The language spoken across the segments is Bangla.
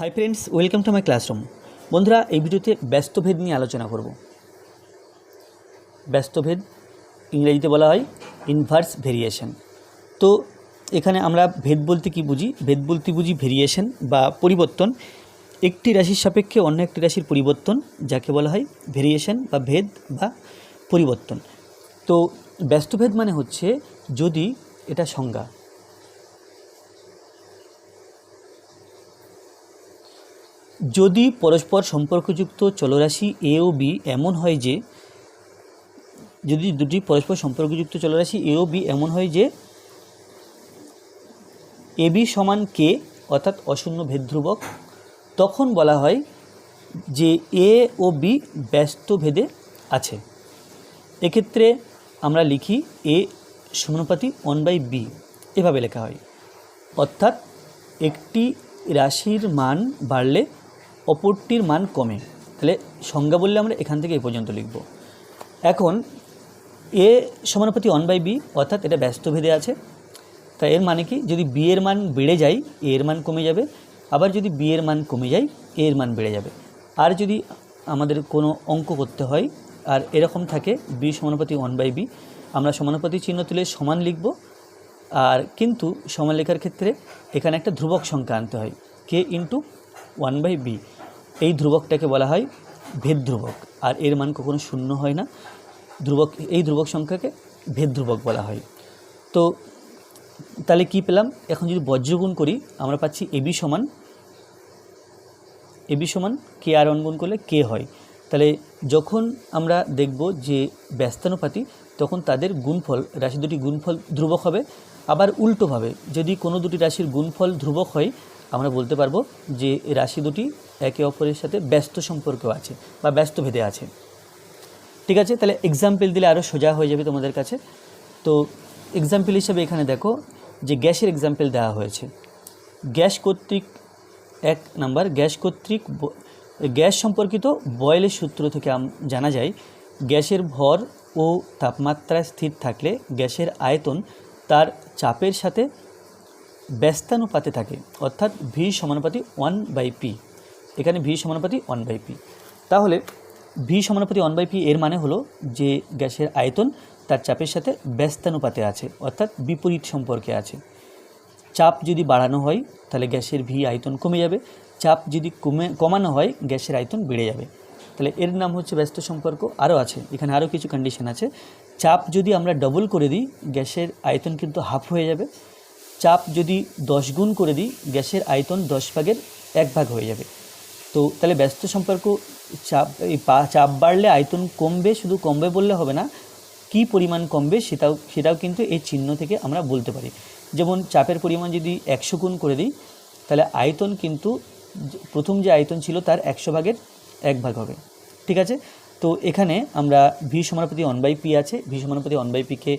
Hi friends welcome to my classroom বন্ধুরা, এই ভিডিওতে ব্যস্তভেদ নিয়ে আলোচনা করব। ব্যস্তভেদ ইংরেজিতে বলা হয় ইনভার্স ভেরিয়েশন তো এখানে আমরা ভেদ বলতে কি বুঝি? ভেদ বলতে বুঝি ভেরিয়েশন বা পরিবর্তন। একটি রাশির সাপেক্ষে অন্য একটি রাশির পরিবর্তন, যাকে বলা হয় ভেরিয়েশন বা ভেদ বা পরিবর্তন। তো ব্যস্তভেদ মানে হচ্ছে যদি এটা সংজ্ঞা যদি পরস্পর সম্পর্কযুক্ত চলরাশি এ ও বি এমন হয় যে, যদি দুটি পরস্পর সম্পর্কযুক্ত চলরাশি এ ও বি এমন হয় যে এ বি সমান কে অর্থাৎ অশূন্য ভেদ্রুবক, তখন বলা হয় যে এ ও বি ব্যস্ত ভেদে আছে। এক্ষেত্রে আমরা লিখি এ সমানুপাতি ওয়ান বাই বি এভাবে লেখা হয়। অর্থাৎ একটি রাশির মান বাড়লে অপরটির মান কমে। তাহলে সংজ্ঞা বললে আমরা এখান থেকে এ পর্যন্ত লিখব। এখন এ সমানুপাতি ওয়ান বাই বি অর্থাৎ এটা ব্যস্ত ভেদে আছে। তাই এর মানে কি? যদি বি এর মান বেড়ে যায় এ এর মান কমে যাবে। আবার যদি বি এর মান কমে যায় এ এর মান বেড়ে যাবে। আর যদি আমাদের কোনো অঙ্ক করতে হয়, আর এরকম থাকে বি সমানুপাতি ওয়ান বাই বি আমরা সমানুপাতি চিহ্ন তুলে সমান লিখব। আর কিন্তু সমান লেখার ক্ষেত্রে এখানে একটা ধ্রুবক সংখ্যা আনতে হয় K into one by B এই ধ্রুবকটাকে বলা হয় ভেদ ধ্রুবক আর এর মান কখনো শূন্য হয় না। ধ্রুবক, এই ধ্রুবক সংখ্যাকে ভেদ ধ্রুবক বলা হয়। তো তাহলে কি পেলাম? এখন যদি বজ্রগুণ করি, আমরা পাচ্ছি এবি সমান এবি সমান কে আর ওয়ান গুণ করলে কে হয়? তাহলে যখন আমরা দেখব যে ব্যস্তানুপাতি, তখন তাদের গুণফল, রাশি দুটি গুণফল ধ্রুবক হবে। আবার উল্টোভাবে, যদি কোনো দুটি রাশির গুণফল ধ্রুবক হয় আমরা বলতে পারব যে রাশি দুটি একে অপরের সাথে ব্যস্ত সম্পর্ক আছে বা ব্যস্ত ভেদে আছে। ঠিক আছে? তাহলে এক্সাম্পল দিলে আরও সোজা হয়ে যাবে তোমাদের কাছে। তো এক্সাম্পল হিসেবে এখানে দেখো যে গ্যাসের এক্সাম্পল দেওয়া হয়েছে। গ্যাস কর্তৃক এক নাম্বার, গ্যাস কর্তৃক গ্যাস সম্পর্কিত বয়েলের সূত্র থেকে জানা যায়, গ্যাসের ভর ও তাপমাত্রায় স্থির থাকলে গ্যাসের আয়তন তার চাপের সাথে ব্যস্তানুপাতে থাকে, অর্থাৎ ভি সমানুপাতি ওয়ান বাই পি এখানে ভি সমানুপাতি ওয়ান বাই পি তাহলে ভি সমানুপাতি ওয়ান বাই পি এর মানে হলো যে গ্যাসের আয়তন তার চাপের সাথে ব্যস্তানুপাতে আছে, অর্থাৎ বিপরীত সম্পর্কে আছে। চাপ যদি বাড়ানো হয়, তাহলে গ্যাসের ভি আয়তন কমে যাবে। চাপ যদি কমে, কমানো হয়, গ্যাসের আয়তন বেড়ে যাবে। তাহলে এর নাম হচ্ছে ব্যস্ত সম্পর্ক আরও আছে, এখানে আরও কিছু কন্ডিশন আছে। চাপ যদি আমরা ডবল করে দিই, গ্যাসের আয়তন কিন্তু হাফ হয়ে যাবে। চাপ যদি দশ গুণ করে দিই, গ্যাসের আয়তন দশ ভাগের এক ভাগ হয়ে যাবে। তো তাহলে ব্যস্ত সম্পর্ক, চাপ, এই পা- চাপ বাড়লে আয়তন কমবে, শুধু কমবে বললে হবে না, কি পরিমাণ কমবে সেটাও সেটাও কিন্তু এই চিহ্ন থেকে আমরা বলতে পারি। যেমন চাপের পরিমাণ যদি একশো গুণ করে দিই, তাহলে আয়তন কিন্তু প্রথম যে আয়তন ছিল তার একশো ভাগের এক ভাগ হবে। ঠিক আছে? তো এখানে আমরা ভি সমানুপাতি ওয়ান বাই পি আছে। ভি সমানুপাতি ওয়ান বাই পিকে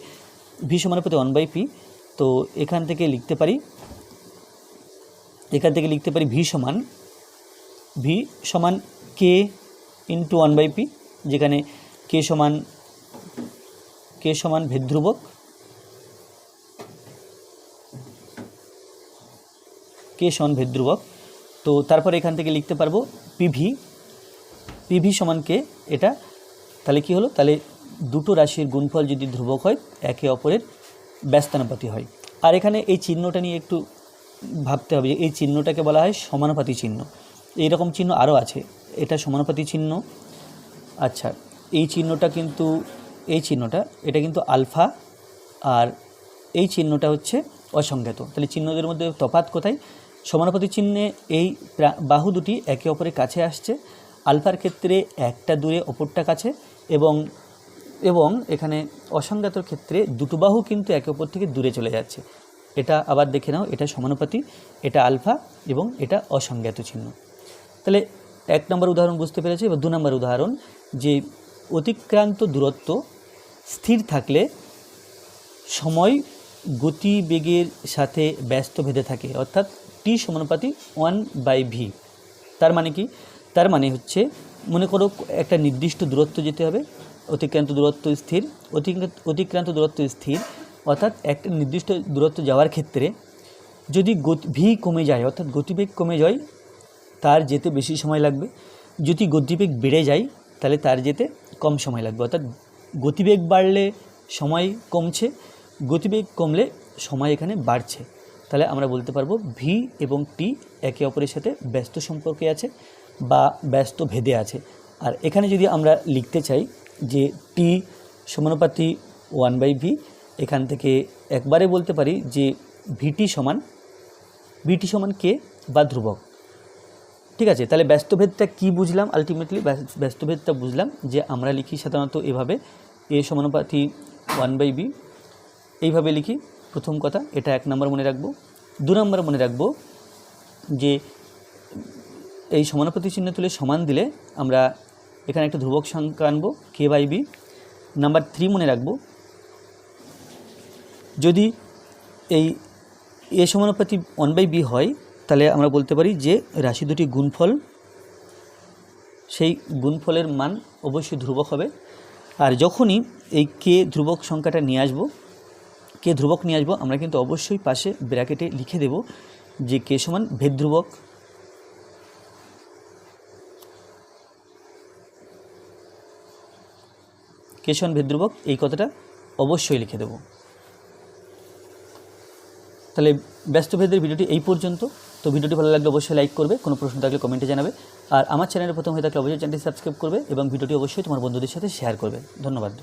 ভি সমানুপাতি ওয়ান বাই পি তো এখান থেকে লিখতে পারি, এখান থেকে লিখতে পারি ভি সমান ভি সমান K into one by P যেখানে কে সমান কে সমান ভেদ্রুবক কে সমান ভেদ্রুবক। তো তারপর এখান থেকে লিখতে পারব পিভি পিভি সমান কে এটা তাহলে কি হলো? তাহলে দুটো রাশির গুণফল যদি ধ্রুবক হয়, একে অপরের ব্যস্তানুপাতি হয়। আর এখানে এই চিহ্নটা নিয়ে একটু ভাবতে হবে এই চিহ্নটাকে বলা হয় সমানুপাতি চিহ্ন। এইরকম চিহ্ন আরও আছে। এটা সমানুপাতি চিহ্ন। আচ্ছা এই চিহ্নটা কিন্তু, এই চিহ্নটা, এটা কিন্তু আলফা, আর এই চিহ্নটা হচ্ছে অসংজ্ঞাত। তাহলে চিহ্নদের মধ্যে তফাৎ কোথায়? সমানুপাতি চিহ্নে এই বাহু দুটি একে অপরের কাছে আসছে। আলফার ক্ষেত্রে একটা দূরে, অপরটা কাছে, এবং এবং এখানে অসংজ্ঞাতর ক্ষেত্রে দুটো বাহু কিন্তু একে অপর থেকে দূরে চলে যাচ্ছে। এটা আবার দেখে নাও, এটা সমানুপাতি, এটা আলফা এবং এটা অসংজ্ঞাত চিহ্ন। তাহলে এক নম্বর উদাহরণ বুঝতে পেরেছি? এবার দু নম্বর উদাহরণ, যে অতিক্রান্ত দূরত্ব স্থির থাকলে সময় গতিবেগের সাথে ব্যস্ত ভেদে থাকে, অর্থাৎ টি সমানুপাতি ওয়ান বাই ভি তার মানে কি? তার মানে হচ্ছে, মনে করো একটা নির্দিষ্ট দূরত্ব যেতে হবে অতিক্রান্ত দূরত্ব স্থির অতিক্রান্ত দূরত্ব স্থির, অর্থাৎ একটা নির্দিষ্ট দূরত্ব যাওয়ার ক্ষেত্রে যদি গতি ভি কমে যায়, অর্থাৎ গতিবেগ কমে যায়, তার যেতে বেশি সময় লাগবে। যদি গতিবেগ বেড়ে যায়, তাহলে তার যেতে কম সময় লাগবে। অর্থাৎ গতিবেগ বাড়লে সময় কমছে, গতিবেগ কমলে সময় এখানে বাড়ছে। তাহলে আমরা বলতে পারব ভি এবং টি একে অপরের সাথে ব্যস্ত সম্পর্কে আছে বা ব্যস্ত ভেদে আছে। আর এখানে যদি আমরা লিখতে চাই যে টি সমানুপাতি ওয়ান বাই ভি এখান থেকে একবারে বলতে পারি যে ভিটি সমান ভিটি সমান কে বা ধ্রুবক। ঠিক আছে, তাহলে ব্যস্তভেদটা কি বুঝলাম আলটিমেটলি ব্যস্তভেদটা বুঝলাম যে আমরা লিখি সাধারণত এভাবে এ সমানুপাতি ওয়ান বাই বি এইভাবে লিখি। প্রথম কথা, এটা এক নম্বর মনে রাখব। দু নম্বর মনে রাখব যে এই সমানুপাতি চিহ্ন তুলে সমান দিলে আমরা এখানে একটা ধ্রুবক সংখ্যা আনব K by B number three মনে রাখব। যদি এই এ সমানুপাতি ওয়ান বাই বি হয়, তাহলে আমরা বলতে পারি যে রাশি দুটি গুণফল, সেই গুণফলের মান অবশ্যই ধ্রুবক হবে। আর যখনই এই কে ধ্রুবক সংখ্যাটা নিয়ে আসব কে ধ্রুবক নিয়ে আসব, আমরা কিন্তু অবশ্যই পাশে ব্র্যাকেটে লিখে দেব যে কে সমান ভেদ ধ্রুবক কে ভেদ্রুবক এই কথাটা অবশ্যই লিখে দেব। তাহলে ব্যস্তভেদের ভিডিওটি এই পর্যন্ত। তো ভিডিওটি ভালো লাগলে অবশ্যই লাইক করবে, কোনো প্রশ্ন থাকলে কমেন্টে জানাবে। আর আমার চ্যানেলে প্রথম হয়ে থাকলে অবশ্যই চ্যানেলটি সাবস্ক্রাইব করবে এবং ভিডিওটি অবশ্যই তোমার বন্ধুদের সাথে শেয়ার করবে। ধন্যবাদ।